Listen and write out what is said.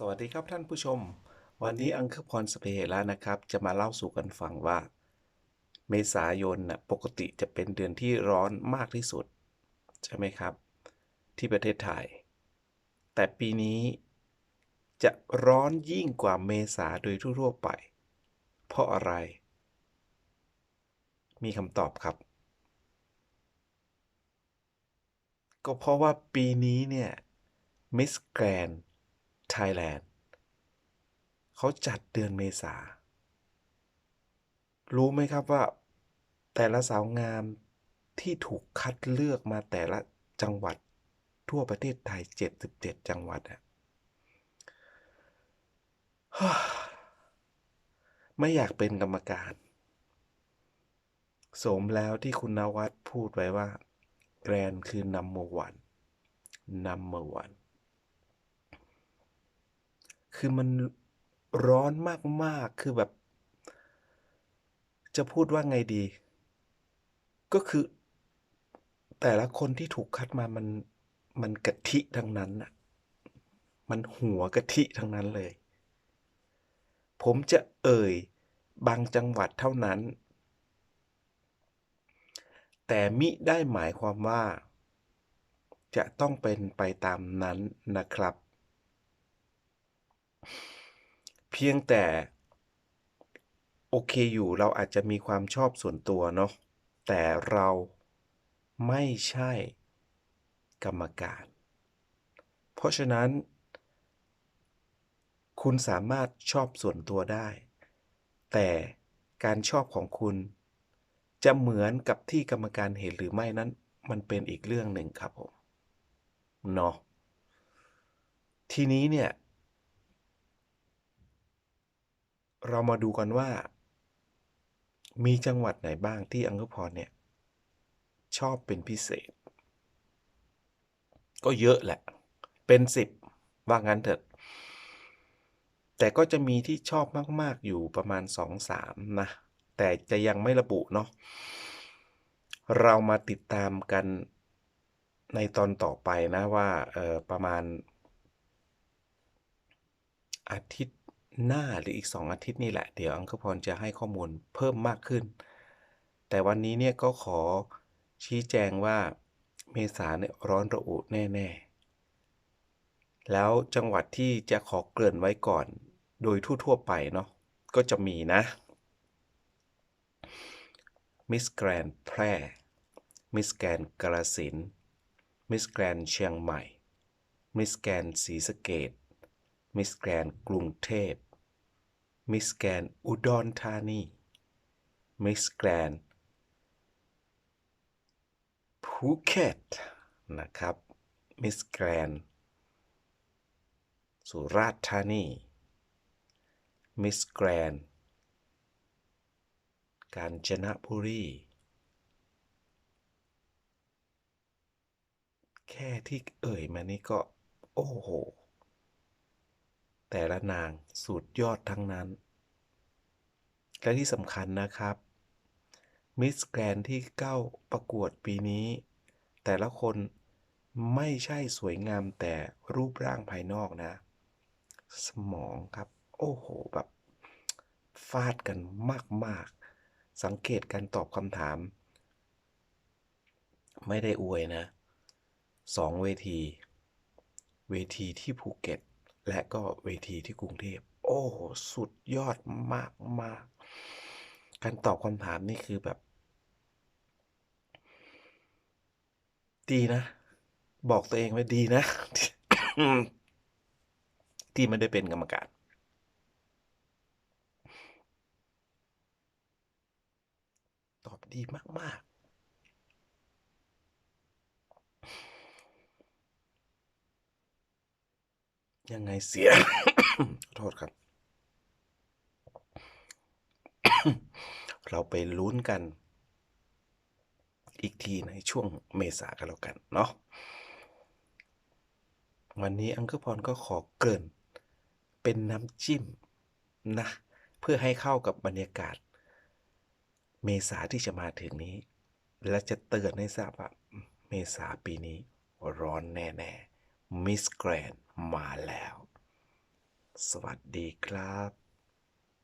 สวัสดีครับท่านผู้ชม วันนี้อังคพรสเปเฮระนะครับ จะมาเล่าสู่กันฟังว่า เมษายนน่ะปกติจะเป็นเดือนที่ร้อนมากที่สุด ใช่ไหมครับ ที่ประเทศไทย แต่ปีนี้จะร้อนยิ่งกว่าเมษาโดยทั่วไป เพราะอะไร มีคำตอบครับ ก็เพราะว่าปีนี้เนี่ยมิสแกรน ไทยแลนด์เขาจัดเดือนเมษา รู้ไหมครับว่า แต่ละสาวงามที่ถูกคัดเลือกมาแต่ละจังหวัดทั่วประเทศไทย 77 จังหวัดอะไม่อยากเป็นกรรมการ สมแล้วที่คุณนวัดพูดไว้ว่า แกรนคือ number one number one คือมันร้อนมากๆ คือแบบ จะพูดว่าไงดี ก็คือ แต่ละคนที่ถูกคัดมามันมันกะทิทั้งนั้นน่ะมันหัวกะทิทั้งนั้นเลย ผมจะเอ่ยบางจังหวัดเท่านั้น แต่มิได้หมายความว่า จะต้องเป็นไปตามนั้นนะครับ เพียงแต่ โอเคอยู่เราอาจจะมีความชอบส่วนตัวเนาะแต่เราไม่ใช่กรรมการ เพราะฉะนั้น คุณสามารถชอบส่วนตัวได้ แต่การชอบของคุณ จะเหมือนกับที่กรรมการเห็นหรือไม่นั้น มันเป็นอีกเรื่องหนึ่งครับผมเนาะทีนี้เนี่ย เรามาดูกันว่า มีจังหวัดไหนบ้างที่อังคพรเนี่ย ชอบเป็นพิเศษ ก็เยอะแหละ เป็นสิบว่างั้นเถิดแต่ก็จะมีที่ชอบมาก ๆ อยู่ประมาณสองสามนะ แต่จะยังไม่ระบุเนาะ เรามาติดตามกันในตอนต่อไปนะว่า เออประมาณ อาทิตย์ หน้าหรืออีก 2 อาทิตย์นี่แหละ เดี๋ยวอังคพรจะให้ข้อมูลเพิ่มมากขึ้น แต่วันนี้เนี่ยก็ขอชี้แจงว่าเมษาเนี่ยร้อนระอุแน่ๆ แล้วจังหวัดที่จะขอเกริ่นไว้ก่อนโดยทั่วๆไปเนาะก็จะมีนะมิสแกรนแพร่ มิสแกรนกาฬสิน มิสแกรนเชียงใหม่ มิสแกรนศรีสะเกดมิสแกรนกรุงเทพ มิสแกรนอุดรธานี มิสแกรนภูเก็ตนะครับ มิสแกรนสุราษฎร์ธานี มิสแกรนกาญจนบุรี แค่ที่เอ่ยมานี่ก็ โอ้โห แต่ละนางสุดยอดทั้งนั้น และที่สำคัญนะครับ มิสแกรนที่เก้าประกวดปีนี้ แต่ละคนไม่ใช่สวยงามแต่รูปร่างภายนอกนะ สมองครับ โอ้โห แบบฟาดกันมาก ๆ สังเกตการตอบคำถาม ไม่ได้อวยนะสองเวที เวทีที่ภูเก็ต และก็เวทีที่กรุงเทพ โอ้ สุดยอดมากมากการตอบคำถามนี่คือแบบ ดีนะ บอกตัวเองไว้ดีนะ ที่ไม่ได้เป็นกรรมการตอบดีมาก ยังไงเสีย โทษครับ เราไปลุ้นกัน อีกทีในช่วงเมษากันแล้วกันเนาะ วันนี้อังคิลพรก็ขอเกริ่น เป็นน้ำจิ้มนะ เพื่อให้เข้ากับบรรยากาศ เมษาที่จะมาถึงนี้ และจะเตือนให้ทราบว่า เมษาปีนี้ร้อนแน่ ๆ มิสแกรนมาแล้ว สวัสดีครับ